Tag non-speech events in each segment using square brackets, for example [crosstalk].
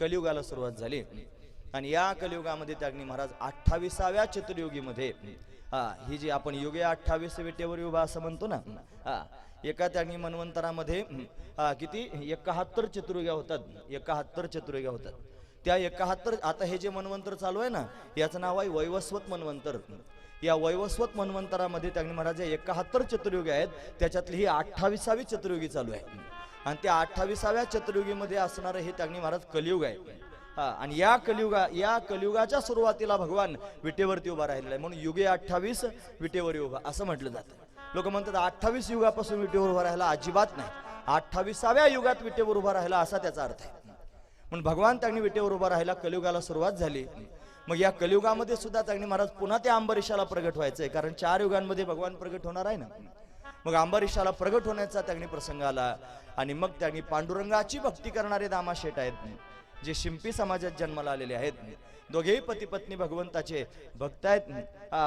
कलियुगाला सुरुवात झाली. आणि या कलियुगामध्ये त्याग्नी महाराज अठ्ठावीसाव्या चित्रयुगीमध्ये हा ही जी आपण युगे अठ्ठावीस विटेवर युगा असं म्हणतो ना हा एका त्याग्नी मन्वंतरामध्ये हा, किती? एकाहत्तर चतुर्युग्या होतात. एकाहत्तर चतुर्युग्या होतात. त्या एकाहत्तर आता हे जे मन्वंतर चालू आहे ना याचं नाव आहे वैवस्वत मन्वंतर. या वैवस्वत मन्वंतरामध्ये त्याग्नी महाराज एकाहत्तर चतुर्युगे आहेत त्याच्यातली ही अठ्ठावीसावी चतुर्युगी चालू आहे. आणि त्या अठ्ठावीसाव्या चतुर्युगीमध्ये असणारं हे त्याग्नी महाराज कलियुग आहे. हा आणि या कलियुगा या कलियुगाच्या सुरुवातीला भगवान विटेवरती उभा राहिलेला आहे. म्हणून युगे अठ्ठावीस विटेवर उभा असं म्हटलं जातं. लोक म्हणतात अठ्ठावीस युगापासून विटेवर उभा राहिला अजिबात नाही. अठ्ठावीसाव्या युगात विटेवर उभा राहिला असा त्याचा अर्थ आहे. म्हणून भगवान त्यांनी विटेवर उभा राहिला कलियुगाला सुरुवात झाली. मग या कलियुगामध्ये सुद्धा त्यांनी महाराज पुन्हा त्या अंबरीशाला प्रगट व्हायचंय. कारण चार युगांमध्ये भगवान प्रगट होणार आहे ना. मग अंबरीशाला प्रगट होण्याचा त्यांनी प्रसंग आला आणि मग त्यांनी पांडुरंगाची भक्ती करणारे दामाशेठ आहेत. जे शिंपी समाजात जन्माला आलेले आहेत. दोघेही पती पत्नी भगवंताचे भक्त आहेत.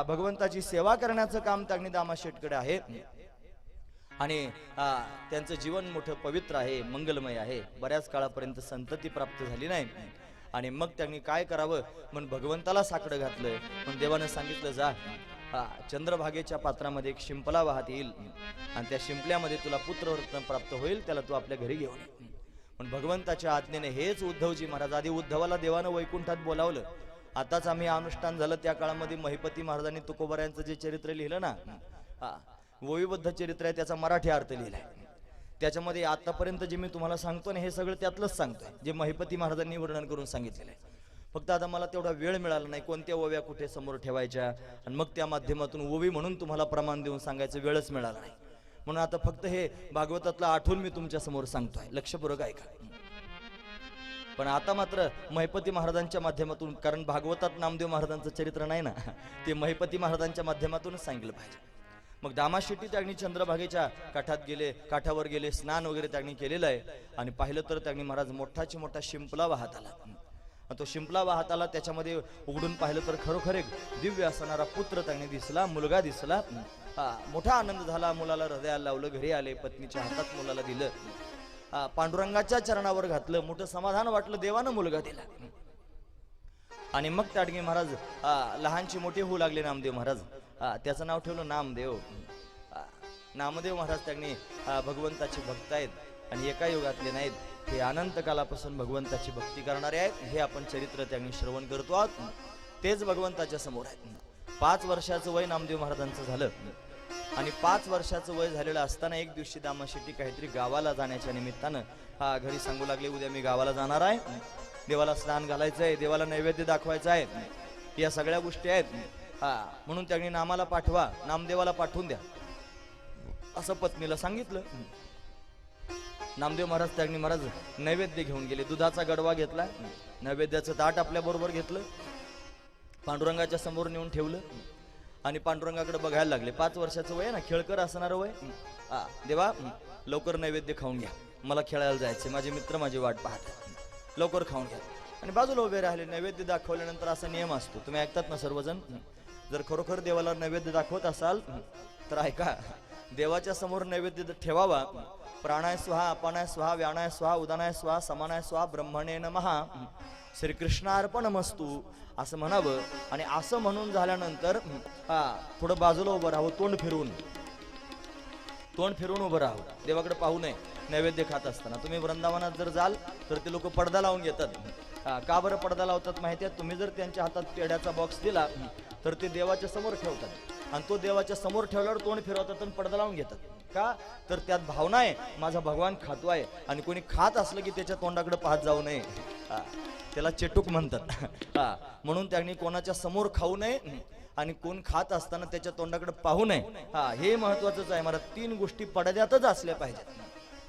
भगवंताची सेवा करण्याचं काम त्यांनी दामाशेठकडे आहे. आणि त्यांचं जीवन मोठं पवित्र आहे मंगलमय आहे. बऱ्याच काळापर्यंत संतती प्राप्त झाली नाही. आणि मग त्यांनी काय करावं? म्हणून भगवंताला साकडं घातलं. म्हणून देवानं सांगितलं जा. हा, चंद्रभागेच्या पात्रामध्ये एक शिंपला वाहत येईल. आणि त्या शिंपल्यामध्ये तुला पुत्ररत्न प्राप्त होईल त्याला तू आपल्या घरी घेऊन पण भगवंताच्या आज्ञेने हेच उद्धवजी महाराज आधी उद्धवाला देवानं वैकुंठात बोलावलं. आताच आम्ही अनुष्ठान झालं त्या काळामध्ये महिपती महाराजांनी तुकोबऱ्यांचं जे चरित्र लिहिलं ना हा वैबद्ध चरित्र आहे त्याचा मराठी अर्थ लिहिलाय. त्याच्यामध्ये आतापर्यंत जे मी तुम्हाला सांगतो ना हे सगळं त्यातलंच सांगतोय जे महिपती महाराजांनी वर्णन करून सांगितलेलं आहे. फक्त आता मला तेवढा वेळ मिळाला नाही. कोणत्या ओव्या कुठे समोर ठेवायच्या? आणि मग त्या माध्यमातून ओवी म्हणून तुम्हाला प्रमाण देऊन सांगायचं वेळच मिळाला नाही. म्हणून आता फक्त हे भागवतातलं आठवून मी तुमच्यासमोर सांगतोय. लक्षपूर्वक ऐका. पण आता मात्र महिपती महाराजांच्या माध्यमातून कारण भागवतात नामदेव महाराजांचं चरित्र नाही ना ते महिपती महाराजांच्या माध्यमातूनच सांगितलं पाहिजे. मग दामाशेट्टी त्यांनी चंद्रभागेच्या काठात गेले काठावर गेले स्नान वगैरे त्यांनी केलेलं आहे. आणि पाहिलं तर त्यांनी महाराज मोठाची मोठा शिंपला वाहत आला. तो शिंपला वाहत त्याच्यामध्ये उघडून पाहिलं तर खरोखर एक दिव्य असणारा पुत्र त्यांनी दिसला मुलगा दिसला. हा मोठा आनंद झाला. मुलाला हृदयाला लावलं घरी आले. पत्नीच्या हातात मुलाला दिलं. पांडुरंगाच्या चरणावर घातलं. मोठं समाधान वाटलं. देवानं मुलगा दिला. आणि मग ताडगे महाराज आ, लहानची मोठी होऊ लागले नामदेव महाराज. त्याचं नाव ठेवलं नामदेव. नामदेव महाराज त्यांनी भगवंताचे भक्त आहेत आणि एका युगातले नाहीत. हे अनंत कालापासून भगवंताची भक्ती करणारे आहेत. हे आपण चरित्र त्यांनी श्रवण करतो आहोत. तेच भगवंताच्या समोर आहेत. पाच वर्षाचं वय नामदेव महाराजांचं झालं. आणि पाच वर्षाचं वय झालेलं असताना एक दिवशी दामाशेट्टी काहीतरी गावाला जाण्याच्या निमित्तानं हा घरी सांगू लागले उद्या मी गावाला जाणार आहे. देवाला स्नान घालायचं आहे. देवाला नैवेद्य दाखवायचं आहे. या सगळ्या गोष्टी आहेत. हा म्हणून त्यांनी नामाला पाठवा. नामदेवाला पाठवून द्या. असं पत्नीला सांगितलं. नामदेव महाराज त्यांनी महाराज नैवेद्य घेऊन गेले. दुधाचा गडवा घेतला. नैवेद्याचं ताट आपल्याबरोबर घेतलं. पांडुरंगाच्या समोर नेऊन ठेवलं. आणि पांडुरंगाकडे बघायला लागले. पाच वर्षाचं वय ना? खेळकर असणारं वय? हा देवा लवकर नैवेद्य खाऊन घ्या. मला खेळायला जायचे माझे मित्र माझी वाट पाहत लवकर खाऊन घ्या. आणि बाजूला उभे राहिले. नैवेद्य दाखवल्यानंतर असा नियम असतो. तुम्ही ऐकतात ना सर्वजण? जर खरोखर देवाला नैवेद्य दाखवत असाल तर ऐका. देवाच्या समोर नैवेद्य ठेवावा. प्राणाय स्वाहा अपानाय स्वाहा व्यानाय स्वाहा उदानाय स्वाहा समानाय स्वाहा ब्रह्मणे नमहा. श्रीकृष्णार्पण मस्तू असं म्हणावं. आणि असं म्हणून झाल्यानंतर हा थोडं बाजूला उभं राहावं तोंड फिरवून. तोंड फिरून उभं राहावं देवाकडे पाहू नये. नैवेद्य खात असताना. तुम्ही वृंदावनात जर जाल तर ते लोक पडदा लावून घेतात. का बरं पडदा लावतात माहिती आहे? तुम्ही जर त्यांच्या हातात पेढ्याचा बॉक्स दिला तर ते देवाच्या समोर ठेवतात. आणि तो देवाच्या समोर ठेवल्यावर तोंड फिरवतात आणि पडदा लावून घेतात. का? तर त्यात भावना आहे माझा भगवान खातो आहे. आणि कोणी खात असलं की त्याच्या तोंडाकडे पाहत जाऊ नये. हा, त्याला चेटूक म्हणतात. हा. म्हणून त्यांनी कोणाच्या समोर खाऊ नये आणि कोण खात असताना त्याच्या तोंडाकडे पाहू नये. हा हे महत्वाचंच आहे. मला तीन गोष्टी पडद्यातच असल्या पाहिजेत.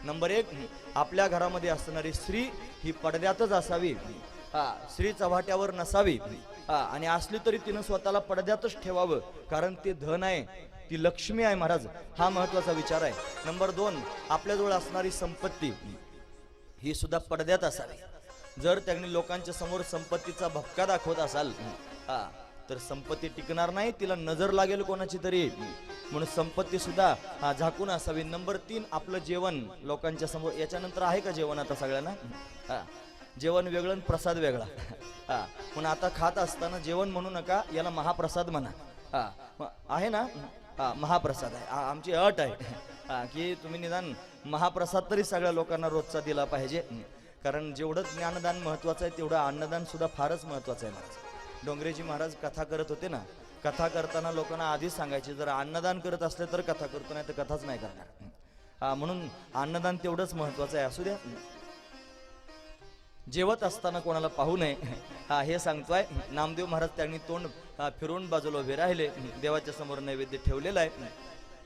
नंबर एक आपल्या घरामध्ये असणारी स्त्री ही पडद्यातच असावी. हा स्त्री चव्हाट्यावर नसावी. आणि असली तरी तिनं स्वतःला पडद्यातच ठेवावं कारण ते धन आहे ती लक्ष्मी आहे महाराज हा महत्त्वाचा विचार आहे. नंबर दोन आपल्याजवळ असणारी संपत्ती ही सुद्धा पडद्यात असावी. जर त्यांनी लोकांच्या समोर संपत्तीचा भपका दाखवत असाल हा तर संपत्ती टिकणार नाही तिला नजर लागेल कोणाची तरी. म्हणून संपत्ती सुद्धा हा झाकून असावी. नंबर तीन आपलं जेवण लोकांच्या समोर याच्यानंतर आहे का जेवण आता सगळ्यांना? हा जेवण वेगळं आणि प्रसाद वेगळा. हा. पण आता खात असताना जेवण म्हणू नका याला महाप्रसाद म्हणा. हा. आहे ना? हा महाप्रसाद आहे. आमची अट आहे. हा की तुम्ही निदान महाप्रसाद तरी सगळ्या लोकांना रोजचा दिला पाहिजे. कारण जेवढं ज्ञानदान महत्वाचं आहे तेवढं अन्नदान सुद्धा फारच महत्वाचं आहे महाराज. डोंगरेजी महाराज कथा करत होते ना? कथा करताना लोकांना आधीच सांगायचे जर अन्नदान करत असले तर कथा करतो नाही तर कथाच नाही करणार. हा म्हणून अन्नदान तेवढंच महत्वाचं आहे. असू द्या. जेवत असताना कोणाला पाहू नये. हा हे सांगतोय. नामदेव महाराज त्यांनी तोंड फिरून बाजूला उभे राहिले. देवाच्या समोर नैवेद्य ठेवलेलं आहे.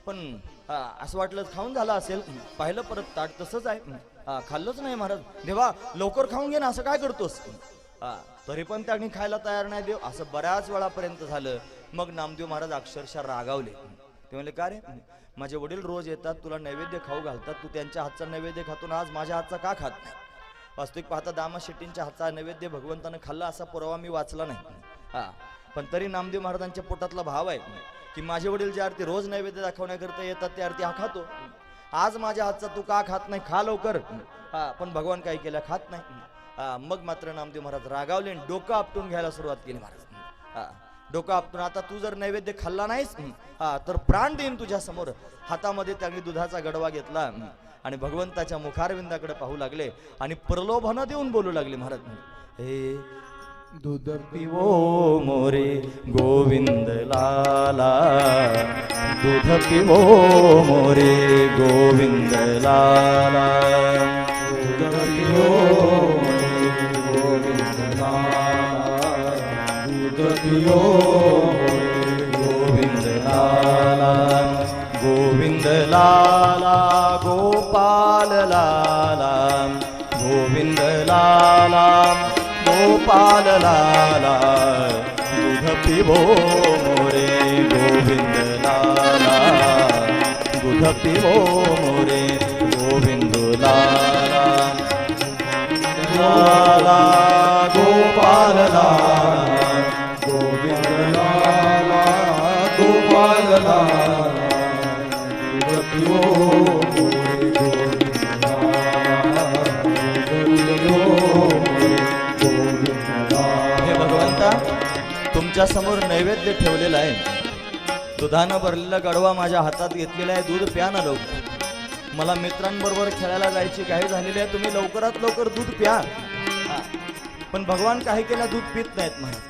पण असं वाटलं खाऊन झालं असेल. पाहिलं परत ताट तसंच आहे. हा, खाल्लंच नाही महाराज. देवा लवकर खाऊन घे ना असं काय करतोस? हा, तरी पण त्यांनी खायला तयार नाही देव. असं बऱ्याच वेळापर्यंत झालं. मग नामदेव महाराज अक्षरशः रागावले. ते म्हणले का रे? माझे वडील रोज येतात तुला नैवेद्य खाऊ घालतात. तू त्यांच्या हातचा नैवेद्य खातो ना आज माझ्या हातचा का खात नाही? वास्तविक पाहता दामा शेट्टींच्या हातचा नैवेद्य भगवंतानं खाल्ला असा पुरावा मी वाचला नाही. हा. पण तरी नामदेव महाराजांच्या पोटातला भाव आहे की माझे वडील ज्या आरती रोज नैवेद्य दाखवण्याकरता येतात त्या आरती हा खातो. आज माझ्या हातचा तू का खात नाही? खा लवकर. हा पण भगवान काय केलं? खात नाही. मग मात्र नामदेव महाराज रागावले आणि डोकं आपटून घ्यायला सुरुवात केली महाराज. हा, डोकं आपटून आता तू जर नैवेद्य खाल्ला नाहीस हा तर प्राण देईन तुझ्या समोर. हातामध्ये त्यांनी दुधाचा गडवा घेतला आणि भगवंताच्या मुखारविंदाकडे पाहू लागले आणि प्रलोभन देऊन बोलू लागले महाराज हे दूध पिवो मोरे गोविंद लाला दूध पिवो मोरे गोविंद लाला दूध पिवो दूध पिओ गोविंद लाला गोविंद लाला गोपाल लाला गोविंद लाला गोपाल लाला दूध पिबो मोरे गोविंद लाला दूध पिबो मोरे ठेवलेलं आहे. दुधानं भरलेला गडवा माझ्या हातात घेतलेला आहे. दूध प्या ना लवकर. मला मित्रांबरोबर खेळायला जायची काही झालेली आहे. तुम्ही लवकरात लवकर दूध प्या. पण भगवान काही केल्या दूध पित नाहीत महाराज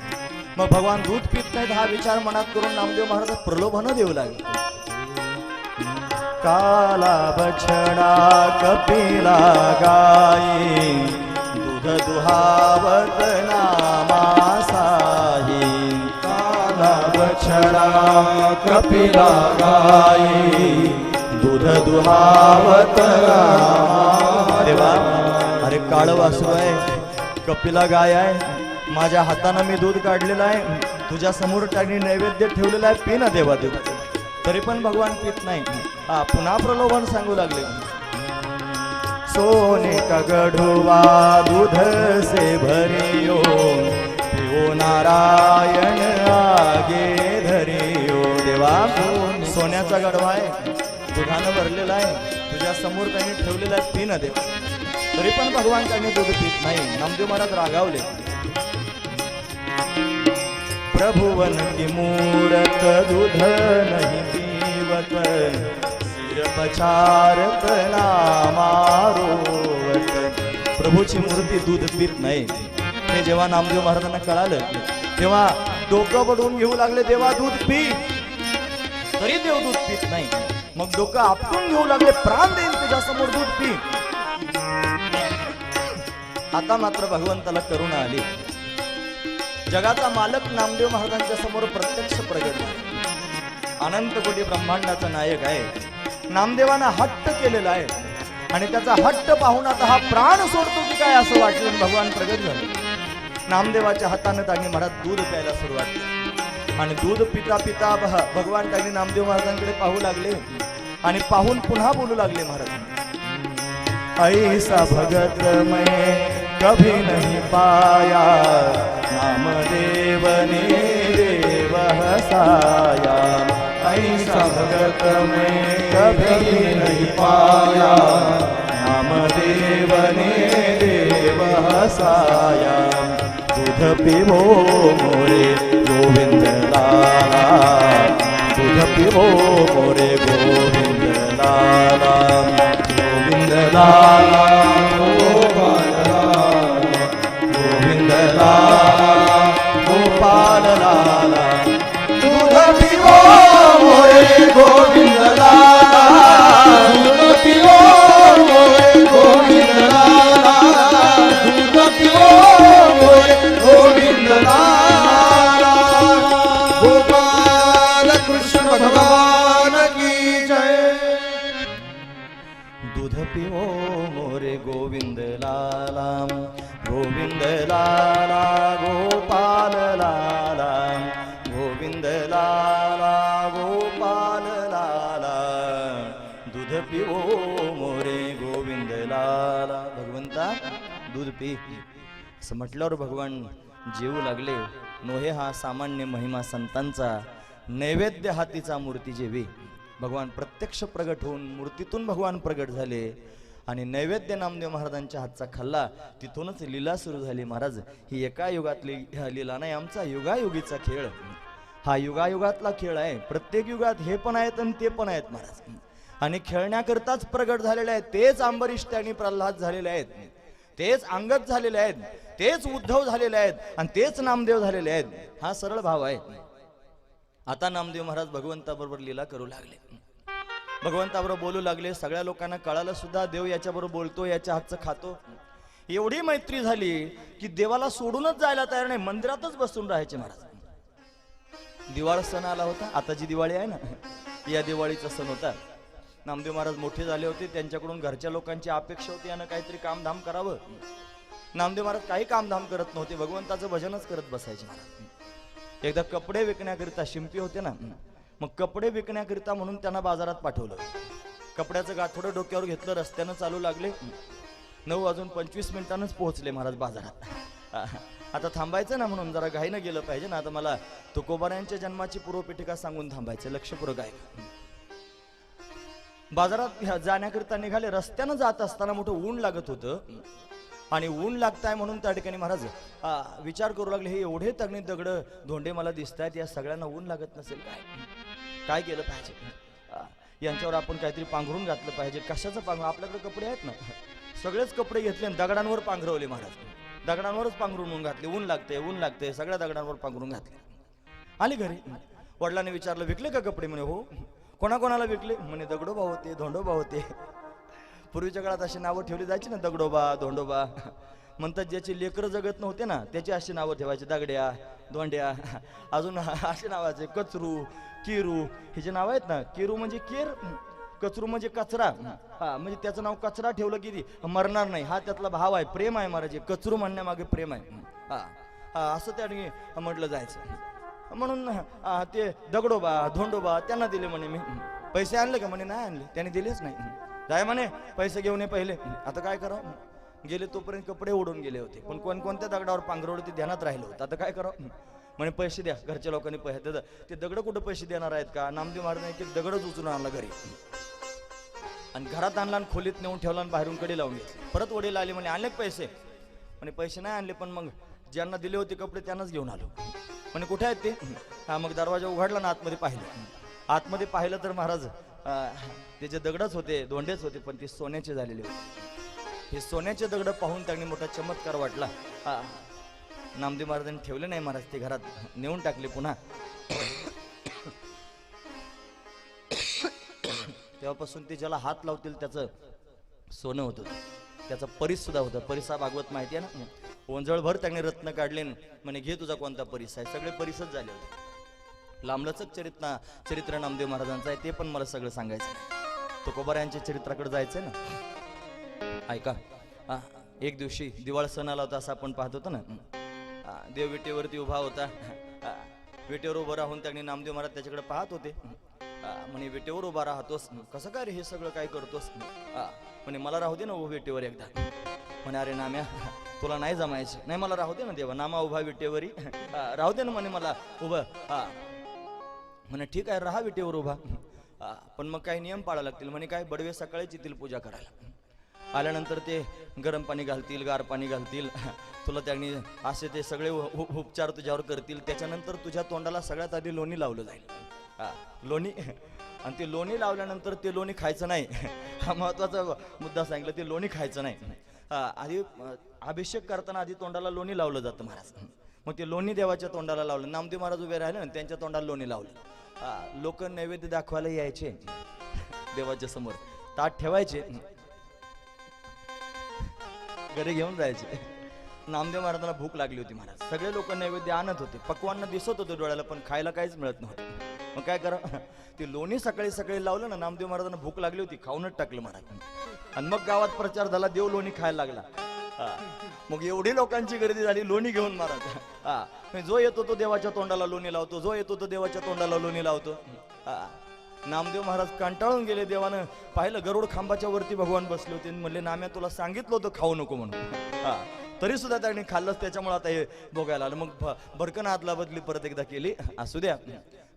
मग भगवान दूध पित नाहीत हा विचार मनात करून नामदेव महाराज प्रलोभन देऊ लागले. काला बछडा कपिला गाई दूध दुहावत नामा छडा कपिला गाई दूध दुहावत देवा अरे काळ वासू आहे. कपिला गाय आहे. माझ्या हातानं मी दूध काढलेलं आहे. तुझ्या समोर त्यांनी नैवेद्य ठेवलेलं आहे. पी ना देवा देव तरी पण भगवान पित नाही. हा पुन्हा प्रलोभन सांगू लागले. सोने का गढुआ दूध से भरियो. नारायण आगे. सोन्याचा गडवा आहे. दुधानं भरलेला आहे. तुझ्या समोर त्यांनी ठेवलेला आहे तीन देव तरी पण भगवान त्यांनी दूध पित नाही. नामदेव महाराज रागावले. प्रभुवन की मूरत दूध नहीं पीवत. सिर नामारोवत प्रभूची मूर्ती दूध पित नाही. हे जेव्हा नामदेव महाराजांना कळालं तेव्हा डोकं पडून घेऊ लागले देवा दूध पी. तरी देव दूध पित नाही. मग डोकं आपटून घेऊ लागले प्राण देईल त्याच्यासमोर दूध पी आता मात्र भगवंताला करुणा आली. जगाचा मालक नामदेव महाराजांच्या समोर प्रत्यक्ष प्रगट झाला. अनंत कोटी ब्रह्मांडाचा नायक आहे. नामदेवानं हट्ट केलेला आहे. आणि त्याचा हट्ट पाहून आता हा प्राण सोडतो की काय असं वाटलं भगवान प्रगट झाले. नामदेवाच्या हातानं त्यांनी मनात दूध प्यायला सुरुवात केली. आणि दूध पिता पिता भ- भगवान त्यांनी नामदेव महाराजांकडे पाहू लागले आणि पाहून पुन्हा बोलू लागले महाराज. ऐसा भगत मैं कभी नहीं पाया नाम देव ने देव हसाया ऐसा भगत मैं कभी नहीं पाया नामदेवने देव हसाया दूध पिवो दूध पी असं म्हटल्यावर भगवान जेवू लागले. नोहे हा सामान्य महिमा संतांचा नैवेद्य हातीचा मूर्ती जेवी. भगवान प्रत्यक्ष प्रगट होऊन मूर्तीतून भगवान प्रगट झाले आणि नैवेद्य नामदेव महाराजांच्या हातचा खाल्ला. तिथूनच लीला सुरू झाली महाराज. ही एका युगातली ह्या लीला नाही आमचा युगायुगीचा खेळ. हा युगायुगातला खेळ आहे. प्रत्येक युगात हे पण आहेत आणि ते पण आहेत महाराज. आणि खेळण्याकरताच प्रगट झालेले आहेत. तेच अंबरीश आणि प्रल्हाद झालेले आहेत. तेच अंगत झालेले आहेत तेच उद्धव झालेले आहेत आणि तेच नामदेव झालेले आहेत. हा सरळ भाव आहे. आता नामदेव महाराज भगवंताबरोबर लीला करू लागले. भगवंताबरोबर बोलू लागले सगळ्या लोकांना कळालं सुद्धा देव याच्याबरोबर बोलतो याच्या हातचं खातो. एवढी मैत्री झाली की देवाला सोडूनच जायला तयार नाही मंदिरातच बसून राहायचे महाराज. दिवाळ सण आला होता आता जी दिवाळी आहे ना या दिवाळीचा सण होता. नामदेव महाराज मोठे झाले होते. त्यांच्याकडून घरच्या लोकांची अपेक्षा होती यानं काहीतरी कामधाम करावं. नामदेव महाराज काही कामधाम करत नव्हते. भगवंताचं भजनच करत बसायचे एकदा कपडे विकण्याकरिता शिंपी होते ना मग कपडे विकण्याकरिता म्हणून त्यांना बाजारात पाठवलं. कपड्याचं गाठोडं डोक्यावर घेतलं रस्त्यानं चालू लागले. नऊ वाजून पंचवीस मिनिटांनाच पोहोचले महाराज बाजारात. आता थांबायचं ना म्हणून जरा घाईनं गेलं पाहिजे ना. आता मला तुकोबाऱ्यांच्या जन्माची पूर्वपीठिका सांगून थांबायचं. लक्षपूर्वक आहे बाजारात ह्या जाण्याकरिता निघाले रस्त्यानं जात असताना मोठं ऊन लागत होतं. आणि ऊन लागताय म्हणून त्या ठिकाणी महाराज आ, विचार करू लागले हे एवढे तगणी दगड धोंडे मला दिसत आहेत या सगळ्यांना ऊन लागत नसेल काय? काय केलं पाहिजे? आ, यांच्यावर आपण काहीतरी पांघरून घातलं पाहिजे. कशाचं पांघरून? आपल्याकडे कपडे आहेत ना? सगळेच कपडे घेतले आणि दगडांवर पांघरवले महाराज. दगडांवरच पांघरून ऊन घातले. ऊन लागते ऊन लागते सगळ्या दगडांवर पांघरून घातले. आली घरी. वडिलांनी विचारलं विकले का कपडे? म्हणे हो. कोणाकोणाला विकले म्हणे दगडोबा होते धोंडोबा होते. पूर्वीच्या काळात अशी नावं ठेवली जायची ना दगडोबा धोंडोबा. म्हणतात ज्याची लेकरं जगत नव्हते ना त्याची अशी नावं ठेवायची दगड्या धोंड्या. अजून असे नावाचे कचरू किरू. हे जे नाव आहेत ना किरू म्हणजे केर कचरू म्हणजे कचरा. हा म्हणजे त्याचं नाव कचरा ठेवलं की मरणार नाही. हा त्यातला भाव आहे प्रेम आहे महाराज. कचरू म्हणण्यामागे प्रेम आहे. हा हा असं त्या ठिकाणी म्हटलं जायचं. म्हणून ते दगडोबा धोंडोबा त्यांना दिले म्हणे मी. पैसे आणले का म्हणे? नाही आणले. त्याने दिलेच नाही. जाय म्हणे पैसे घेऊन ये पहिले. आता काय करावं? गेले तोपर्यंत कपडे उडून गेले होते. पण कोण कोणत्या दगडावर पांघरवलं ते ध्यानात राहिलं होतं. आता काय करावं? म्हणे पैसे द्या. घरच्या लोकांनी पैसे देतात ते दगड कुठं पैसे देणार आहेत का? नामदेव महाराजांनी एक दगडच उचलून आणला घरी. आणि घरात आणला आणि खोलीत नेऊन ठेवला आणि बाहेरून कडे लावून घेतली. परत वडील आले म्हणे आणले पैसे. म्हणे पैसे नाही आणले पण मग ज्यांना दिले होते कपडे त्यांनाच घेऊन आलो. म्हणजे कुठे आहेत ते? हा मग दरवाजा उघडला ना आतमध्ये पाहिलं. आतमध्ये पाहिलं तर महाराज त्याचे दगडच होते धोंडेच होते पण ते सोन्याचे झालेले होते. हे सोन्याचे दगड पाहून त्यांनी मोठा चमत्कार वाटला. हा. नामदेव महाराजांनी ठेवले नाही महाराज ते घरात नेऊन टाकले पुन्हा. तेव्हापासून ते ज्याला हात लावतील त्याचं सोनं होतं. त्याचा परिस सुद्धा होता. परिसा भागवत माहिती आहे ना? ओंजळभर त्याने रत्न काढले म्हणे घे तुझा कोणता परिस आहे? सगळे परिसच झाले होते. लांबलचक चरित्र चरित्र नामदेव महाराजांचं आहे ते पण मला सगळं सांगायचं आहे. तुकोबार यांच्या चरित्राकडे जायचंय ना? ऐका एक दिवशी दिवाळ सण आला होता असं आपण पाहत होतो ना? देव विटेवरती उभा होता. विटेवर उभं राहून त्यांनी नामदेव महाराज त्याच्याकडे पाहत होते. म्हणे विटेवर उभा राहतोस. कसं काय रे हे सगळं काय करतोस? म्हणे मला राहू दे ना उभं विटेवर एकदा. म्हणे अरे नाम्या तुला नाही जमायचं. नाही मला राहू दे ना देवा नामा उभा विटेवरी. राहू दे ना म्हणे मला उभं हा. म्हणे ठीक आहे राहा विटेवर उभा. पण मग काही नियम पाळायला लागतील. म्हणे काय बडवे सकाळीच येतील पूजा करायला. आल्यानंतर ते गरम पाणी घालतील गार पाणी घालतील. तुला त्यांनी असे ते सगळे उपचार तुझ्यावर करतील. त्याच्यानंतर तुझ्या तोंडाला सगळ्यात आधी लोणी लावलं जाईल. हा, लोणी? आणि ते लोणी लावल्यानंतर ते लोणी खायचं नाही. हा महत्त्वाचा मुद्दा सांगितलं ते लोणी खायचं नाही. आधी अभिषेक करताना आधी तोंडाला लोणी लावलं जातं महाराज. मग ते लोणी देवाच्या तोंडाला लावलं. नामदेव महाराज उभे राहिले ना त्यांच्या तोंडाला लोणी लावलं. लोक नैवेद्य दाखवायला यायचे. देवाच्या समोर. ताट ठेवायचे. घरी घेऊन जायचे. नामदेव महाराजांना भूक लागली होती महाराज. सगळे लोक नैवेद्य आणत होते. पक्वांना दिसत होते डोळ्याला पण खायला काहीच मिळत नव्हतं. मग काय करा? ते लोणी सकाळी सकाळी लावलं ना नामदेव महाराजांना भूक लागली होती खाऊनच टाकलं महाराज आणि मग गावात प्रचार झाला देव लोणी खायला लागला. हा. मग एवढी लोकांची गर्दी झाली लोणी घेऊन महाराज. हा. जो येतो तो देवाच्या तोंडाला लोणी लावतो जो येतो तो देवाच्या तोंडाला लोणी लावतो. हा. नामदेव महाराज कंटाळून गेले देवानं पाहिलं गरुड खांबाच्या वरती भगवान बसले होते. आणि म्हणले नाम्या तुला सांगितलं होतं खाऊ नको म्हणून. हा. तरी सुद्धा त्यांनी खाल्लंच त्याच्यामुळे आता हे बघायला आलं मग भ- भरकन आदला बदली परत एकदा केली. असू द्या.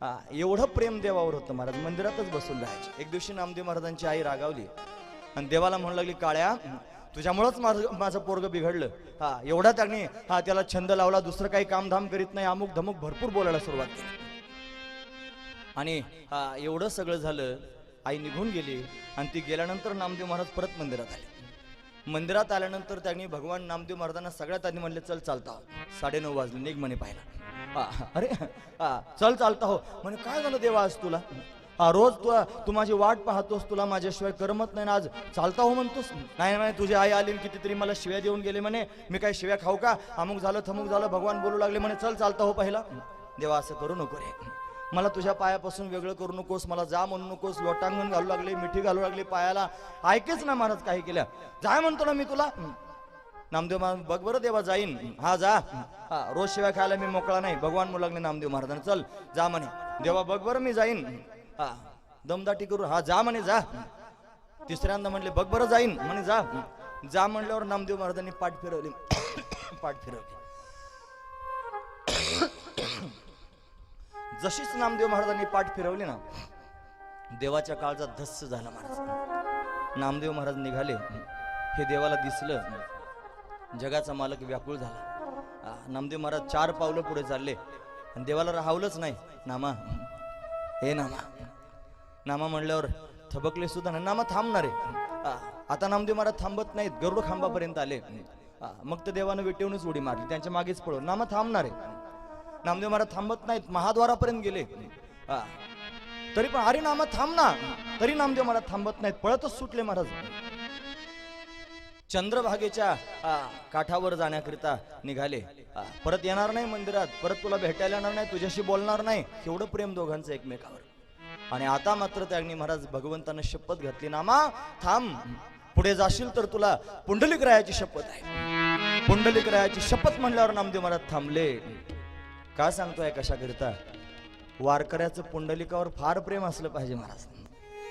हा एवढं प्रेम देवावर होतं महाराज. मंदिरातच बसून राहायचे. एक दिवशी नामदेव महाराजांची आई रागावली. आणि देवाला म्हणू लागली काळ्या तुझ्यामुळंच माझं माझं पोरग बिघडलं. हा एवढा त्यांनी हा त्याला छंद लावला. दुसरं काही कामधाम करीत नाही. अमुक धमुक भरपूर बोलायला सुरुवात केली. आणि हा एवढं सगळं झालं आई निघून गेली. आणि ती गेल्यानंतर नामदेव महाराज परत मंदिरात आले. मंदिरात आल्यानंतर त्यांनी भगवान नामदेव महाराजांना सगळ्यात आधी म्हणले चल चालता. साडेनऊ वाजले निघ म्हणे पाहिला अरे हा चल चालता हो. म्हणे काय झालं देवा आज तुला? हा रोज तुला तू माझी वाट पाहतोस तुला माझ्याशिवाय करमत नाही ना आज. चालता हो म्हणतोस. नाही नाही तुझी आई आली कितीतरी मला शिव्या देऊन गेले म्हणे. मी काय शिव्या खाऊ का? अमुक झालं थमुक झालं भगवान बोलू लागले म्हणे चल चालता हो पहिला देवा असं करू नको रे. मला तुझ्या पायापासून वेगळं करू नकोस मला जा म्हणू नकोस लोटांगण घालू लागले मिठी घालू लागली पायाला. ऐकेच ना महाराज काही केल्या जाय म्हणतो ना मी तुला. नामदेव महाराज बघ बरं देवा जाईन. हा जा. हा रोज शिवाय खायला मी मोकळा नाही. भगवान म्हणू लागले नामदेव महाराजांना चल जा म्हणे. देवा बघ बरं मी जाईन. हा दमदाटी करू. हा जा म्हणे जा. तिसऱ्यांदा म्हणले बघ बरं जाईन. म्हणे जा. जा म्हणल्यावर नामदेव महाराजांनी पाठ फिरवली. [coughs] पाठ फिरवली. जशीच नामदेव महाराजांनी पाठ फिरवली ना देवाच्या काळचा धस्स झाला महाराज. नामदेव महाराज निघाले. हे देवाला दिसलं. जगाचा मालक व्याकुळ झाला. आ, नामदेव महाराज चार पावलं पुढे चालले. आणि देवाला राहावलंच नाही. नामा हे नामा. नामा म्हणल्यावर थबकले सुद्धा नाही. नामा थांबणार आहे. आता नामदेव महाराज थांबत नाहीत. गरुड खांबापर्यंत आले. मग तर देवानं वेटेवूनच उडी मारली. त्यांच्या मागेच पळव नामा थांबणार आहे. नामदेव महाराज थांबत नाहीत महाद्वारापर्यंत गेले. तरी पण अरे नामा थांब ना तरी नामदेव महाराज थांबत नाहीत पळतच सुटले महाराज. चंद्रभागेच्या काठावर जाण्याकरिता निघाले. परत येणार नाही मंदिरात परत तुला भेटायला येणार नाही तुझ्याशी बोलणार नाही. एवढं प्रेम दोघांचं एकमेकावर. आणि आता मात्र त्यांनी महाराज भगवंतानं शपथ घातली नामा थांब. पुढे जाशील तर तुला पुंडलिक रायाची शपथ आहे. पुंडलिक रायाची शपथ म्हणल्यावर नामदेव महाराज थांबले. का सांगतोय कशाकरिता? वारकऱ्याचं पुंडलिकावर फार प्रेम असलं पाहिजे महाराज.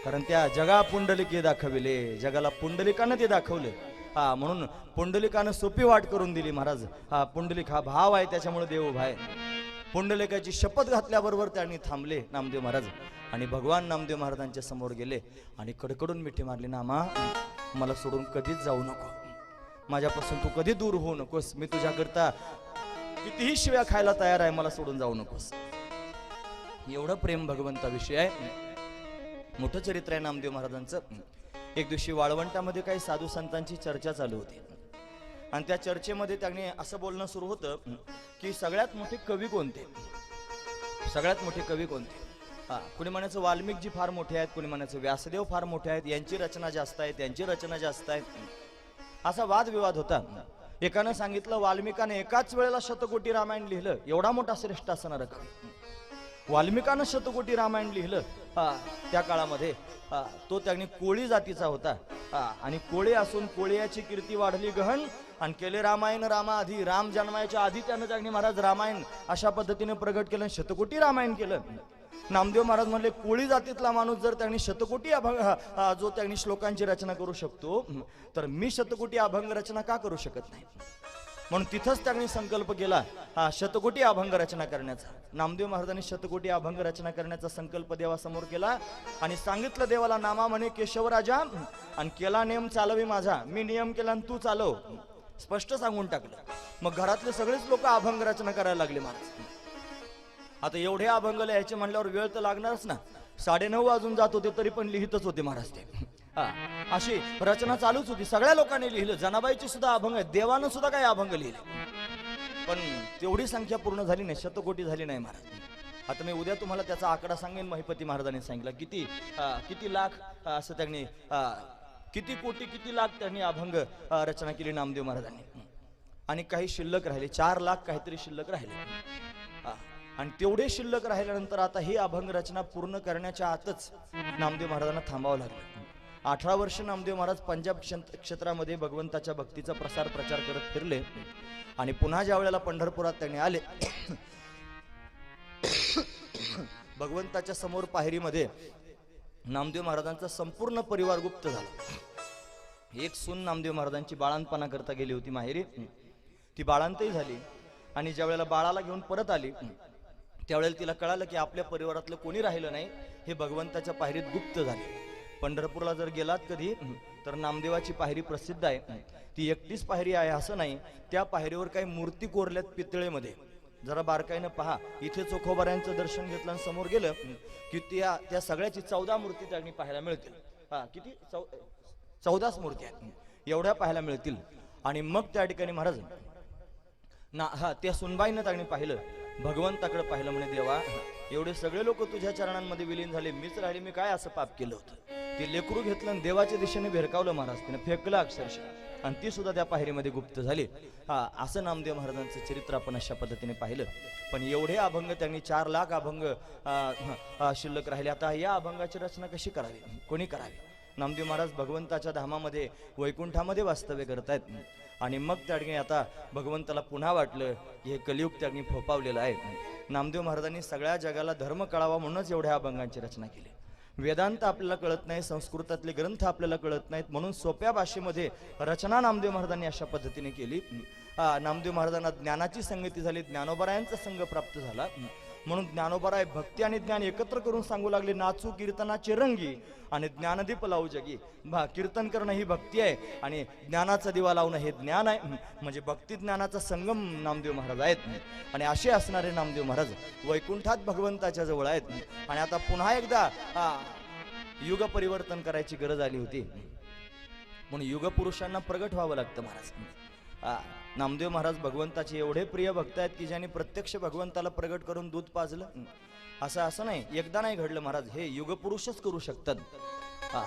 कारण त्या जगा पुंडलिके दाखविले जगाला पुंडलिकानं ते दाखवले. हा म्हणून पुंडलिकानं सोपी वाट करून दिली महाराज. हा पुंडलिक हा भाव आहे त्याच्यामुळे देव भाय पुंडलिकाची शपथ घातल्याबरोबर त्यांनी थांबले नामदेव महाराज. आणि भगवान नामदेव महाराजांच्या समोर गेले आणि कडकडून मिठी मारली नामा मला सोडून कधीच जाऊ नको. माझ्यापासून तू कधी दूर होऊ नकोस. मी तुझ्याकरता कितीही शिव्या खायला तयार आहे मला सोडून जाऊ नकोस. एवढं प्रेम भगवंताविषयी आहे. मोठं चरित्र आहे नामदेव महाराजांचं. एक दिवशी वाळवंटामध्ये काही साधू संतांची चर्चा चालू होती. आणि त्या चर्चेमध्ये त्यांनी असं बोलणं सुरू होतं की सगळ्यात मोठे कवी कोणते? सगळ्यात मोठे कवी कोणते? हा कुणी म्हणायचं वाल्मिकजी फार मोठे आहेत कुणी म्हणायचं व्यासदेव फार मोठे आहेत यांची रचना जास्त आहे त्यांची रचना जास्त आहे. असा वादविवाद होता. एकानं सांगितलं वाल्मिकाने एकाच वेळेला शतकोटी रामायण लिहिलं. एवढा मोठा श्रेष्ठ असणार कवी वाल्मिकानं शतकोटी रामायण लिहिलं हा त्या काळामध्ये हा, तो त्यांनी कोळी जातीचा होता. हा, आणि कोळी असून कोळियाची कीर्ती वाढली गहन आणि केले रामायण रामा आधी राम जन्मायच्या आधी त्यानं त्यांनी महाराज रामायण अशा पद्धतीने प्रगट केलं शतकोटी रामायण केलं. नामदेव महाराज म्हणले कोळी जातीतला माणूस जर त्यांनी शतकोटी अभंग जो त्यांनी श्लोकांची रचना करू शकतो तर मी शतकोटी अभंग रचना का करू शकत नाही? म्हणून तिथंच त्यांनी संकल्प केला हा शतकोटी अभंग रचना करण्याचा. नामदेव महाराजांनी शतकोटी अभंग रचना करण्याचा संकल्प देवासमोर केला आणि सांगितलं देवाला नामा म्हणे केशवराजा आणि केला नियम चालवी माझा मी नियम केला आणि तू चालव. स्पष्ट सांगून टाकलं. मग घरातले सगळेच लोक अभंग रचना करायला लागले महाराज. आता एवढे अभंग लिहायचे म्हणल्यावर वेळ तर लागणारच ना. साडेनऊ वाजून जात होते तरी पण लिहितच होते महाराज ते. हा अशी रचना चालूच होती. सगळ्या लोकांनी लिहिलं. जनाबाईची सुद्धा अभंग देवानं सुद्धा काही अभंग लिहिले. पण तेवढी संख्या पूर्ण झाली नाही. शतकोटी झाली नाही महाराज. आता मी उद्या तुम्हाला त्याचा आकडा सांगेन महिपती महाराजांनी सांगितला. किती किती लाख असं त्यांनी किती कोटी किती लाख त्यांनी अभंग रचना केली नामदेव महाराजांनी. आणि काही शिल्लक राहिले. चार लाख काहीतरी शिल्लक राहिले. आणि तेवढे शिल्लक राहिल्यानंतर आता ही अभंग रचना पूर्ण करण्याच्या आतच नामदेव महाराजांना थांबावं लागलं. अठरा वर्ष नामदेव महाराज पंजाब क्षेत्रामध्ये भगवंताच्या भक्तीचा प्रसार प्रचार करत फिरले आणि पुन्हा ज्या वेळेला पंढरपुरात त्यांनी आले भगवंताच्या समोर पायरीमध्ये नामदेव महाराजांचा संपूर्ण परिवार गुप्त झाला. एक सून नामदेव महाराजांची बाळांपणा करता गेली होती माहेरी. ती बाळांतही झाली आणि ज्या वेळेला बाळाला घेऊन परत आली त्यावेळेला तिला कळालं की आपल्या परिवारातलं कोणी राहिलं नाही हे भगवंताच्या पायरीत गुप्त झाले. पंढरपूरला जर गेलात कधी तर नामदेवाची पायरी प्रसिद्ध आहे. ती एकटीच पायरी आहे असं नाही त्या पायरीवर काही मूर्ती कोरल्यात पितळेमध्ये. जरा बारकाईनं पहा इथे चोखोबाऱ्यांचं दर्शन घेतलं आणि समोर गेलं की त्या त्या सगळ्याची चौदा मूर्ती त्यांनी पाहायला मिळतील. हा किती? चौ चौदाच मूर्ती आहेत. एवढ्या पाहायला मिळतील. आणि मग त्या ठिकाणी महाराज ना हा त्या सुनबाईनं त्यांनी पाहिलं. भगवंताकडे पाहिलं म्हणे देवा एवढे सगळे लोक तुझ्या चरणांमध्ये विलीन झाले. मीच राहिले मी काय असं पाप केलं होतं? ते लेकरू घेतलं आणि देवाच्या दिशेने भिरकावलं महाराज. तिने फेकलं अक्षरशः. आणि ती सुद्धा त्या पायरीमध्ये गुप्त झाली. हा असं नामदेव महाराजांचं चरित्र आपण अशा पद्धतीने पाहिलं. पण एवढे अभंग त्यांनी चार लाख अभंग शिल्लक राहिले. आता या अभंगाची रचना कशी करावी? कोणी करावी? नामदेव महाराज भगवंताच्या धामामध्ये वैकुंठामध्ये वास्तव्य करतायत. आणि मग त्या ठिकाणी आता भगवंताला पुन्हा वाटलं की हे कलियुग त्या ठिकाणी फोपावलेलं आहे. नामदेव महाराजांनी सगळ्या जगाला धर्म कळावा म्हणूनच एवढ्या अभंगांची रचना केली. वेदांत आपल्याला कळत नाही संस्कृतातले ग्रंथ आपल्याला कळत नाहीत म्हणून सोप्या भाषेमध्ये रचना नामदेव महाराजांनी अशा पद्धतीने केली. नामदेव महाराजांना ज्ञानाची संगती झाली ज्ञानोबरायांचा संघ प्राप्त झाला. म्हणून ज्ञानोबराय भक्ती आणि ज्ञान एकत्र करून सांगू लागले नाचू कीर्तनाचे रंगी आणि ज्ञानदीप लावू जगी. भा कीर्तन करणं ही भक्ती आहे आणि ज्ञानाचा दिवा लावणं हे ज्ञान आहे. म्हणजे भक्ती ज्ञानाचा संगम नामदेव महाराज आहेत. आणि असे असणारे नामदेव महाराज वैकुंठात भगवंताच्या जवळ आहेत. आणि आता पुन्हा एकदा युग परिवर्तन करायची गरज आली होती. म्हणून युगपुरुषांना प्रगट व्हावं लागतं महाराज. नामदेव महाराज भगवंताचे एवढे प्रिय भक्त आहेत की ज्यांनी प्रत्यक्ष भगवंताला प्रगट करून दूध पाजलं? असं असं नाही. एकदा नाही घडलं महाराज. हे युगपुरुषच करू शकतात. हा